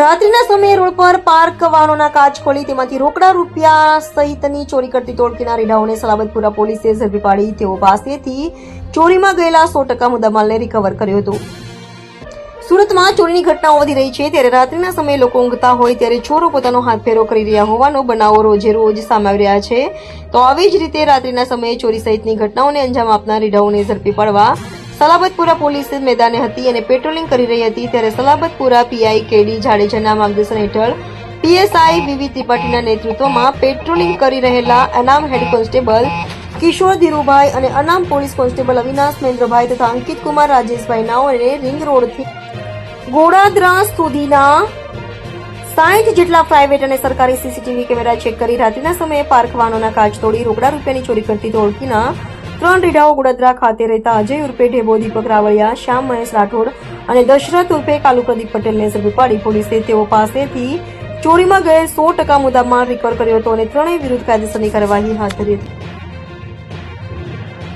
રાત્રિના સમયે રોડ પર પાર્ક વાહનોના કાચ ખોલી તેમાંથી રોકડા રૂપિયા સહિતની ચોરી કરતી તોડકીના રીઢાઓને સલાબતપુરા પોલીસે ઝડપી પાડી. તેઓ પાસેથી ચોરીમાં ગયેલા સો ટકા મુદ્દામાલને રિકવર કર્યો હતો. સુરતમાં ચોરીની ઘટનાઓ વધી રહી છે. ત્યારે રાત્રિના સમયે લોકો ઊંઘતા હોય ત્યારે ચોરો પોતાનો હાથ ફેરો કરી રહ્યા હોવાનો બનાવો રોજે રોજ સામે આવી રહ્યા છે. તો આવી જ રીતે રાત્રિના સમયે ચોરી સહિતની ઘટનાઓને અંજામ આપનાર રીઢાઓને ઝડપી પાડવા સલાબતપુરા પોલીસ મેદાને હતી અને પેટ્રોલિંગ કરી રહી હતી ત્યારે સલાબતપુરા પીઆઈ કેડી જાડેજાના માર્ગદર્શન હેઠળ પીએસઆઈ વિવી ત્રિપાઠીના નેતૃત્વમાં પેટ્રોલિંગ કરી રહેલા અનામ હેડ કોન્સ્ટેબલ કિશોર ધીરુભાઈ અને અનામ પોલીસ કોન્સ્ટેબલ અવિનાશ મહેન્દ્રભાઈ તથા અંકિત કુમાર રાજેશભાઈ નાઓને રિંગ રોડથી ગોડાદરા સુધીના સાઠ જેટલા પ્રાઇવેટ અને સરકારી સીસીટીવી કેમેરા ચેક કરી રાત્રિના સમયે પાર્ક વાહનોના કાચ તોડી રોકડા રૂપિયાની ચોરી કરતી ટોળકીના ત્રણ રીઢાઓ ગોડાદરા ખાતે રહેતા અજય ઉર્ફે ઢેબો દીપક રાવળિયા, શ્યામ મહેશ રાઠોડ અને દશરથ ઉર્ફે કાલુ પ્રદીપ પટેલને ઝડપી પાડી પોલીસે તેઓ પાસેથી ચોરીમાં ગયેલ સો ટકા મુદ્દામાલ રિકવર કર્યો હતો અને ત્રણેય વિરુદ્ધ કાયદેસરની કાર્યવાહી હાથ ધરી હતી.